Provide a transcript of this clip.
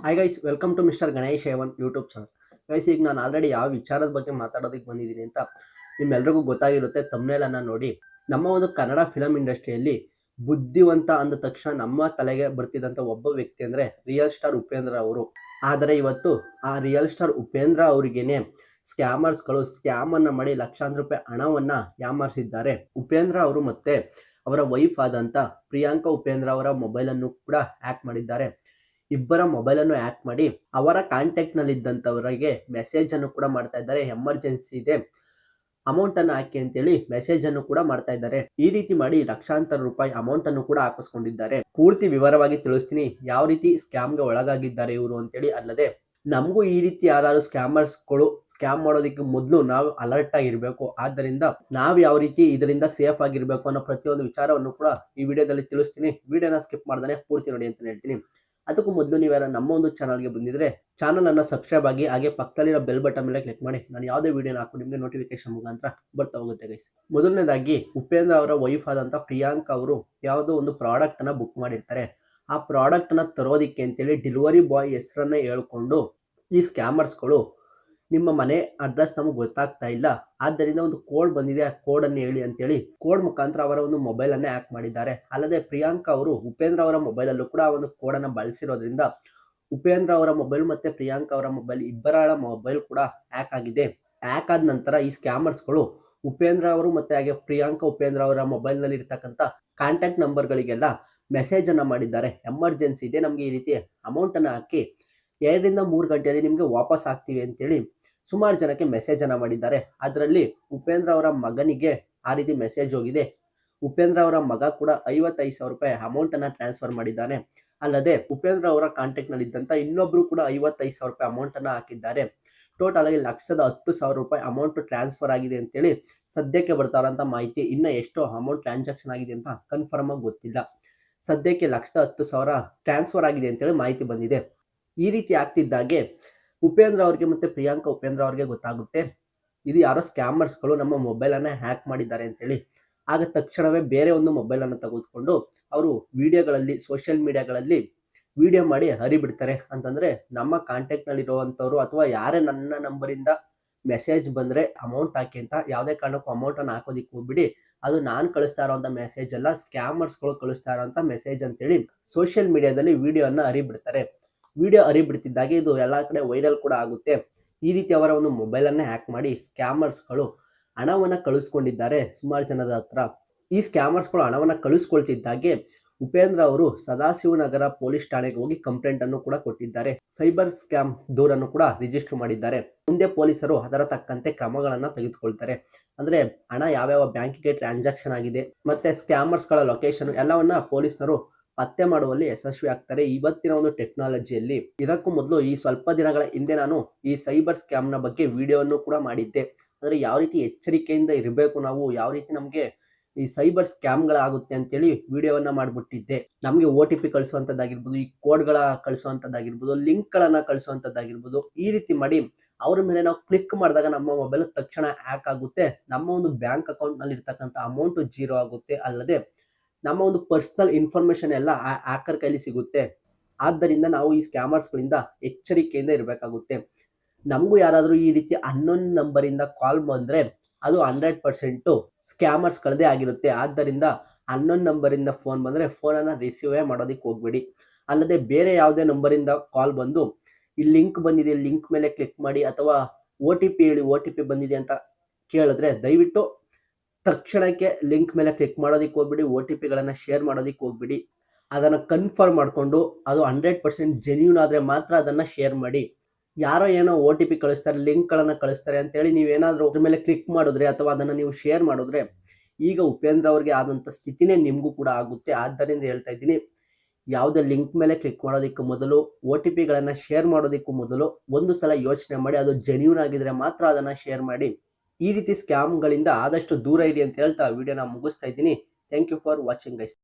Hi guys welcome to mister Ganesh A one YouTube channel guys ಈಗ ನಾನು already ಯಾವ ವಿಚಾರದ ಬಗ್ಗೆ ಮಾತಾಡೋದಕ್ಕೆ ಬಂದಿದ್ದೀನಿ ಅಂತ ನಿಮ್ಮೆಲ್ಲರಿಗೂ ಗೊತ್ತಾಗಿರುತ್ತೆ. ತಮ್ಮೇಲನ್ನು ನೋಡಿ. ನಮ್ಮ ಒಂದು ಕನ್ನಡ ಫಿಲಮ್ ಇಂಡಸ್ಟ್ರಿಯಲ್ಲಿ ಬುದ್ಧಿವಂತ ಅಂದ ತಕ್ಷಣ ನಮ್ಮ ತಲೆಗೆ ಬರ್ತಿದ್ದಂಥ ಒಬ್ಬ ವ್ಯಕ್ತಿ ಅಂದರೆ ರಿಯಲ್ ಸ್ಟಾರ್ ಉಪೇಂದ್ರ ಅವರು. ಆದರೆ ಇವತ್ತು ಆ ರಿಯಲ್ ಸ್ಟಾರ್ ಉಪೇಂದ್ರ ಅವರಿಗೇನೆ ಸ್ಕ್ಯಾಮರ್ಸ್ಗಳು ಸ್ಕ್ಯಾಮನ್ನು ಮಾಡಿ ಲಕ್ಷಾಂತರ ರೂಪಾಯಿ ಹಣವನ್ನು ಯಾಮಾರಿಸಿದ್ದಾರೆ ಉಪೇಂದ್ರ ಅವರು ಮತ್ತೆ ಅವರ ವೈಫ್ ಆದಂಥ ಪ್ರಿಯಾಂಕಾ ಉಪೇಂದ್ರ ಅವರ ಮೊಬೈಲನ್ನು ಕೂಡ ಹ್ಯಾಕ್ ಮಾಡಿದ್ದಾರೆ. ಇಬ್ಬರ ಮೊಬೈಲ್ ಅನ್ನು ಹ್ಯಾಕ್ ಮಾಡಿ ಅವರ ಕಾಂಟ್ಯಾಕ್ಟ್ನಲ್ಲಿ ಇದ್ದಂತವರಿಗೆ ಮೆಸೇಜ್ ಅನ್ನು ಕೂಡ ಮಾಡ್ತಾ ಇದ್ದಾರೆ. ಎಮರ್ಜೆನ್ಸಿ ಇದೆ. ಅಮೌಂಟ್ ಅನ್ನು ಹಾಕಿ ಅಂತೇಳಿ ಮೆಸೇಜ್ ಅನ್ನು ಕೂಡ ಮಾಡ್ತಾ ಇದ್ದಾರೆ. ಈ ರೀತಿ ಮಾಡಿ ಲಕ್ಷಾಂತರ ರೂಪಾಯಿ ಅಮೌಂಟ್ ಅನ್ನು ಕೂಡ ಹಾಕಿಸ್ಕೊಂಡಿದ್ದಾರೆ. ಪೂರ್ತಿ ವಿವರವಾಗಿ ತಿಳಿಸ್ತೀನಿ. ಯಾವ ರೀತಿ ಸ್ಕ್ಯಾಮ್ಗೆ ಒಳಗಾಗಿದ್ದಾರೆ ಇವರು ಅಂತೇಳಿ ಅಲ್ಲದೆ ನಮಗೂ ಈ ರೀತಿ ಯಾರು ಸ್ಕ್ಯಾಮರ್ಸ್ಗಳು ಸ್ಕ್ಯಾಮ್ ಮಾಡೋದಕ್ಕೆ ಮೊದಲು ನಾವು ಅಲರ್ಟ್ ಆಗಿರ್ಬೇಕು. ಆದ್ದರಿಂದ ನಾವು ಯಾವ ರೀತಿ ಇದರಿಂದ ಸೇಫ್ ಆಗಿರ್ಬೇಕು ಅನ್ನೋ ಪ್ರತಿಯೊಂದು ವಿಚಾರವನ್ನು ಕೂಡ ಈ ವಿಡಿಯೋದಲ್ಲಿ ತಿಳಿಸ್ತೀನಿ. ವಿಡಿಯೋನ ಸ್ಕಿಪ್ ಮಾಡ್ದಾನೆ ಪೂರ್ತಿ ನೋಡಿ ಅಂತ ಹೇಳ್ತೀನಿ. ಅದಕ್ಕೂ ಮೊದಲು ನೀವೆಲ್ಲ ನಮ್ಮ ಒಂದು ಚಾನಲ್ಗೆ ಬಂದಿದ್ರೆ ಚಾನಲ್ ಅನ್ನು ಸಬ್ಸ್ಕ್ರೈಬ್ ಆಗಿ, ಹಾಗೆ ಪಕ್ಕದಲ್ಲಿರೋ ಬೆಲ್ ಬಟನ್ ಮೇಲೆ ಕ್ಲಿಕ್ ಮಾಡಿ. ನಾನು ಯಾವುದೇ ವೀಡಿಯೋನ ಹಾಕಿ ನಿಮಗೆ ನೋಟಿಫಿಕೇಶನ್ ಮುಖಾಂತರ ಬರ್ತಾ ಹೋಗುತ್ತೆ ಗೈಸ್ ಮೊದಲನೇದಾಗಿ ಉಪೇಂದ್ರ ಅವರ ವೈಫ್ ಆದಂಥ ಪ್ರಿಯಾಂಕ ಅವರು ಯಾವುದೋ ಒಂದು ಪ್ರಾಡಕ್ಟನ್ನು ಬುಕ್ ಮಾಡಿರ್ತಾರೆ. ಆ ಪ್ರಾಡಕ್ಟನ್ನು ತರೋದಿಕ್ಕೆ ಅಂತೇಳಿ ಡೆಲಿವರಿ ಬಾಯ್ ಹೆಸರನ್ನ ಹೇಳ್ಕೊಂಡು ಈ ಸ್ಕ್ಯಾಮರ್ಸ್ಗಳು ನಿಮ್ಮ ಮನೆ ಅಡ್ರೆಸ್ ನಮಗೆ ಗೊತ್ತಾಗ್ತಾ ಇಲ್ಲ. ಆದ್ದರಿಂದ ಒಂದು ಕೋಡ್ ಬಂದಿದೆ. ಆ ಕೋಡ್ ಅನ್ನು ಹೇಳಿ ಅಂತೇಳಿ ಕೋಡ್ ಮುಖಾಂತರ ಅವರ ಒಂದು ಮೊಬೈಲ್ ಅನ್ನೇ ಹ್ಯಾಕ್ ಮಾಡಿದ್ದಾರೆ. ಅಲ್ಲದೆ ಪ್ರಿಯಾಂಕಾ ಅವರು, ಉಪೇಂದ್ರ ಅವರ ಮೊಬೈಲ್ ಅಲ್ಲೂ ಕೂಡ ಒಂದು ಕೋಡ್ ಅನ್ನ ಬಳಸಿರೋದ್ರಿಂದ ಉಪೇಂದ್ರ ಅವರ ಮೊಬೈಲ್ ಮತ್ತೆ ಪ್ರಿಯಾಂಕಾ ಅವರ ಮೊಬೈಲ್ ಇಬ್ಬರ ಮೊಬೈಲ್ ಕೂಡ ಹ್ಯಾಕ್ ಆಗಿದೆ. ಹ್ಯಾಕ್ ಆದ ನಂತರ ಈ ಸ್ಕ್ಯಾಮರ್ಸ್ಗಳು ಉಪೇಂದ್ರ ಅವರು ಮತ್ತೆ ಹಾಗೆ ಪ್ರಿಯಾಂಕಾ, ಉಪೇಂದ್ರ ಅವರ ಮೊಬೈಲ್ನಲ್ಲಿ ಇರ್ತಕ್ಕಂಥ ಕಾಂಟ್ಯಾಕ್ಟ್ ನಂಬರ್ಗಳಿಗೆಲ್ಲ ಮೆಸೇಜ್ ಅನ್ನ ಮಾಡಿದ್ದಾರೆ. ಎಮರ್ಜೆನ್ಸಿ ಇದೆ. ನಮಗೆ ಈ ರೀತಿ ಅಮೌಂಟ್ ಅನ್ನ ಹಾಕಿ ಎರಡರಿಂದ ಮೂರು ಗಂಟೆಯಲ್ಲಿ ನಿಮಗೆ ವಾಪಸ್ ಆಗ್ತೀವಿ ಅಂತೇಳಿ ಸುಮಾರು ಜನಕ್ಕೆ ಮೆಸೇಜ್ ಅನ್ನ ಮಾಡಿದ್ದಾರೆ. ಅದರಲ್ಲಿ ಉಪೇಂದ್ರ ಅವರ ಮಗನಿಗೆ ಆ ರೀತಿ ಮೆಸೇಜ್ ಹೋಗಿದೆ. ಉಪೇಂದ್ರ ಅವರ ಮಗ ಕೂಡ ಐವತ್ತೈದು ಸಾವಿರ ರೂಪಾಯಿ ಅಮೌಂಟ್ ಅನ್ನ ಟ್ರಾನ್ಸ್ಫರ್ ಮಾಡಿದ್ದಾನೆ. ಅಲ್ಲದೆ ಉಪೇಂದ್ರ ಅವರ ಕಾಂಟ್ಯಾಕ್ಟ್ನಲ್ಲಿ ಇದ್ದಂತ ಇನ್ನೊಬ್ರು ಕೂಡ ಐವತ್ತೈದು ಸಾವಿರ ರೂಪಾಯಿ ಅಮೌಂಟ್ ಅನ್ನ ಹಾಕಿದ್ದಾರೆ. ಟೋಟಲ್ ಆಗಿ ಲಕ್ಷದ ಹತ್ತು ಸಾವಿರ ರೂಪಾಯಿ ಅಮೌಂಟ್ ಟ್ರಾನ್ಸ್ಫರ್ ಆಗಿದೆ ಅಂತೇಳಿ ಸದ್ಯಕ್ಕೆ ಬರ್ತಾರಂತ ಮಾಹಿತಿ. ಇನ್ನ ಎಷ್ಟು ಅಮೌಂಟ್ ಟ್ರಾನ್ಸಾಕ್ಷನ್ ಆಗಿದೆ ಅಂತ ಕನ್ಫರ್ಮ್ ಆಗಿ ಗೊತ್ತಿಲ್ಲ. ಸದ್ಯಕ್ಕೆ ಲಕ್ಷದ ಹತ್ತು ಸಾವಿರ ಟ್ರಾನ್ಸ್ಫರ್ ಆಗಿದೆ ಅಂತೇಳಿ ಮಾಹಿತಿ ಬಂದಿದೆ. ಈ ರೀತಿ ಆಗ್ತಿದ್ದಾಗೆ ಉಪೇಂದ್ರ ಅವ್ರಿಗೆ ಮತ್ತೆ ಪ್ರಿಯಾಂಕಾ ಉಪೇಂದ್ರ ಅವ್ರಿಗೆ ಗೊತ್ತಾಗುತ್ತೆ. ಇದು ಯಾರೋ ಸ್ಕ್ಯಾಮರ್ಸ್ಗಳು ನಮ್ಮ ಮೊಬೈಲನ್ನು ಹ್ಯಾಕ್ ಮಾಡಿದ್ದಾರೆ ಅಂತೇಳಿ. ಆಗ ತಕ್ಷಣವೇ ಬೇರೆ ಒಂದು ಮೊಬೈಲನ್ನು ತೆಗೆದುಕೊಂಡು ಅವರು ವಿಡಿಯೋಗಳಲ್ಲಿ ಸೋಷಿಯಲ್ ಮೀಡಿಯಾಗಳಲ್ಲಿ ವಿಡಿಯೋ ಮಾಡಿ ಹರಿಬಿಡ್ತಾರೆ. ಅಂತಂದ್ರೆ ನಮ್ಮ ಕಾಂಟ್ಯಾಕ್ಟ್ನಲ್ಲಿ ಇರುವಂಥವ್ರು ಅಥವಾ ಯಾರೇ ನನ್ನ ನಂಬರಿಂದ ಮೆಸೇಜ್ ಬಂದರೆ ಅಮೌಂಟ್ ಹಾಕಿ ಅಂತ ಯಾವುದೇ ಕಾರಣಕ್ಕೂ ಅಮೌಂಟನ್ನು ಹಾಕೋದಿಕ್ಕೆ ಹೋಗ್ಬಿಡಿ. ಅದು ನಾನು ಕಳಿಸ್ತಾ ಇರೋವಂಥ ಮೆಸೇಜ್ ಅಲ್ಲ, ಸ್ಕ್ಯಾಮರ್ಸ್ಗಳು ಕಳಿಸ್ತಾ ಇರೋವಂಥ ಮೆಸೇಜ್ ಅಂತೇಳಿ ಸೋಷಿಯಲ್ ಮೀಡಿಯಾದಲ್ಲಿ ವಿಡಿಯೋನ ಹರಿಬಿಡ್ತಾರೆ. ವಿಡಿಯೋ ಹರಿಬಿಡ್ತಿದ್ದಾಗೆ ಇದು ಎಲ್ಲ ಕಡೆ ವೈರಲ್ ಕೂಡ ಆಗುತ್ತೆ. ಈ ರೀತಿ ಅವರ ಒಂದು ಮೊಬೈಲನ್ನೇ ಹ್ಯಾಕ್ ಮಾಡಿ ಸ್ಕ್ಯಾಮರ್ಸ್ಗಳು ಹಣವನ್ನು ಕಳಿಸ್ಕೊಂಡಿದ್ದಾರೆ ಸುಮಾರು ಜನದ ಹತ್ರ. ಈ ಸ್ಕ್ಯಾಮರ್ಸ್ಗಳು ಹಣವನ್ನು ಕಳಿಸ್ಕೊಳ್ತಿದ್ದಾಗೆ ಉಪೇಂದ್ರ ಅವರು ಸದಾಶಿವನಗರ ಪೊಲೀಸ್ ಠಾಣೆಗೆ ಹೋಗಿ ಕಂಪ್ಲೇಂಟ್ ಅನ್ನು ಕೂಡ ಕೊಟ್ಟಿದ್ದಾರೆ. ಸೈಬರ್ ಸ್ಕ್ಯಾಮ್ ದೂರನ್ನು ಕೂಡ ರಿಜಿಸ್ಟರ್ ಮಾಡಿದ್ದಾರೆ. ಮುಂದೆ ಪೊಲೀಸರು ಅದರ ತಕ್ಕಂತೆ ಕ್ರಮಗಳನ್ನ ತೆಗೆದುಕೊಳ್ತಾರೆ. ಅಂದ್ರೆ ಹಣ ಯಾವ್ಯಾವ ಬ್ಯಾಂಕಿಗೆ ಟ್ರಾನ್ಸಾಕ್ಷನ್ ಆಗಿದೆ, ಮತ್ತೆ ಸ್ಕ್ಯಾಮರ್ಸ್ಗಳ ಲೊಕೇಶನ್ ಎಲ್ಲವನ್ನ ಪೊಲೀಸರು ಪತ್ತೆ ಮಾಡುವಲ್ಲಿ ಯಶಸ್ವಿ ಆಗ್ತಾರೆ. ಇವತ್ತಿನ ಒಂದು ಟೆಕ್ನಾಲಜಿಯಲ್ಲಿ ಇದಕ್ಕೂ ಮೊದಲು ಈ ಸ್ವಲ್ಪ ದಿನಗಳ ಹಿಂದೆ ನಾನು ಈ ಸೈಬರ್ ಸ್ಕ್ಯಾಮ್ನ ಬಗ್ಗೆ ವಿಡಿಯೋವನ್ನು ಕೂಡ ಮಾಡಿದ್ದೆ. ಅಂದರೆ ಯಾವ ರೀತಿ ಎಚ್ಚರಿಕೆಯಿಂದ ಇರಬೇಕು ನಾವು, ಯಾವ ರೀತಿ ನಮಗೆ ಈ ಸೈಬರ್ ಸ್ಕ್ಯಾಮ್ಗಳಾಗುತ್ತೆ ಅಂತೇಳಿ ವಿಡಿಯೋವನ್ನ ಮಾಡಿಬಿಟ್ಟಿದ್ದೆ. ನಮಗೆ ಓ ಟಿ ಪಿ ಕಳಿಸುವಂಥದ್ದಾಗಿರ್ಬೋದು ಈ ಕೋಡ್ಗಳ ಕಳಿಸುವಂಥದ್ದಾಗಿರ್ಬೋದು ಲಿಂಕ್ಗಳನ್ನು ಕಳಿಸುವಂಥದ್ದಾಗಿರ್ಬೋದು ಈ ರೀತಿ ಮಾಡಿ ಅವ್ರ ಮೇಲೆ ನಾವು ಕ್ಲಿಕ್ ಮಾಡಿದಾಗ ನಮ್ಮ ಮೊಬೈಲ್ ತಕ್ಷಣ ಹ್ಯಾಕ್ ಆಗುತ್ತೆ. ನಮ್ಮ ಒಂದು ಬ್ಯಾಂಕ್ ಅಕೌಂಟ್ನಲ್ಲಿ ಇರ್ತಕ್ಕಂಥ ಅಮೌಂಟ್ ಜೀರೋ ಆಗುತ್ತೆ. ಅಲ್ಲದೆ ನಮ್ಮ ಒಂದು ಪರ್ಸ್ನಲ್ ಇನ್ಫಾರ್ಮೇಶನ್ ಎಲ್ಲ ಹ್ಯಾಕರ್ ಕೈಲಿ ಸಿಗುತ್ತೆ. ಆದ್ದರಿಂದ ನಾವು ಈ ಸ್ಕ್ಯಾಮರ್ಸ್ಗಳಿಂದ ಎಚ್ಚರಿಕೆಯಿಂದ ಇರಬೇಕಾಗುತ್ತೆ. ನಮಗೂ ಯಾರಾದರೂ ಈ ರೀತಿ ಹನ್ನೊಂದು ನಂಬರಿಂದ ಕಾಲ್ ಬಂದರೆ ಅದು ಹಂಡ್ರೆಡ್ ಪರ್ಸೆಂಟು ಸ್ಕ್ಯಾಮರ್ಸ್ಗಳದೇ ಆಗಿರುತ್ತೆ. ಆದ್ದರಿಂದ ಹನ್ನೊಂದು ನಂಬರಿಂದ ಫೋನ್ ಬಂದರೆ ಫೋನನ್ನು ರಿಸೀವೇ ಮಾಡೋದಕ್ಕೆ ಹೋಗ್ಬೇಡಿ. ಅಲ್ಲದೆ ಬೇರೆ ಯಾವುದೇ ನಂಬರಿಂದ ಕಾಲ್ ಬಂದು ಈ ಲಿಂಕ್ ಬಂದಿದೆ ಲಿಂಕ್ ಮೇಲೆ ಕ್ಲಿಕ್ ಮಾಡಿ ಅಥವಾ ಒ ಟಿ ಪಿ ಹೇಳಿ ಒ ಟಿ ಪಿ ಬಂದಿದೆ ಅಂತ ಕೇಳಿದ್ರೆ ದಯವಿಟ್ಟು ತಕ್ಷಣಕ್ಕೆ ಲಿಂಕ್ ಮೇಲೆ ಕ್ಲಿಕ್ ಮಾಡೋದಕ್ಕೆ ಹೋಗ್ಬಿಡಿ ಓ ಟಿ ಪಿಗಳನ್ನು ಶೇರ್ ಮಾಡೋದಕ್ಕೆ ಹೋಗ್ಬಿಡಿ. ಅದನ್ನು ಕನ್ಫರ್ಮ್ ಮಾಡಿಕೊಂಡು ಅದು ಹಂಡ್ರೆಡ್ ಪರ್ಸೆಂಟ್ ಜೆನ್ಯೂನ್ ಆದರೆ ಮಾತ್ರ ಅದನ್ನು ಶೇರ್ ಮಾಡಿ. ಯಾರೋ ಏನೋ ಒ ಟಿ ಪಿ ಕಳಿಸ್ತಾರೆ, ಲಿಂಕ್ಗಳನ್ನು ಕಳಿಸ್ತಾರೆ ಅಂತೇಳಿ ನೀವೇನಾದರೂ ಅದ್ರ ಮೇಲೆ ಕ್ಲಿಕ್ ಮಾಡಿದ್ರೆ ಅಥವಾ ಅದನ್ನು ನೀವು ಶೇರ್ ಮಾಡಿದ್ರೆ ಈಗ ಉಪೇಂದ್ರ ಅವ್ರಿಗೆ ಆದಂಥ ಸ್ಥಿತಿನೇ ನಿಮಗೂ ಕೂಡ ಆಗುತ್ತೆ. ಆದ್ದರಿಂದ ಹೇಳ್ತಾ ಇದ್ದೀನಿ, ಯಾವುದೇ ಲಿಂಕ್ ಮೇಲೆ ಕ್ಲಿಕ್ ಮಾಡೋದಕ್ಕೂ ಮೊದಲು ಒ ಟಿ ಪಿಗಳನ್ನು ಶೇರ್ ಮಾಡೋದಕ್ಕೂ ಮೊದಲು ಒಂದು ಸಲ ಯೋಚನೆ ಮಾಡಿ, ಅದು ಜೆನ್ಯೂನ್ ಆಗಿದ್ರೆ ಮಾತ್ರ ಅದನ್ನು ಶೇರ್ ಮಾಡಿ. ಈ ರೀತಿ ಸ್ಕ್ಯಾಮ್ಗಳಿಂದ ಆದಷ್ಟು ದೂರ ಇರಿ ಅಂತ ಹೇಳ್ತಾ ವಿಡಿಯೋನ ಮುಗಿಸ್ತಾ ಇದ್ದೀನಿ. Thank you for watching guys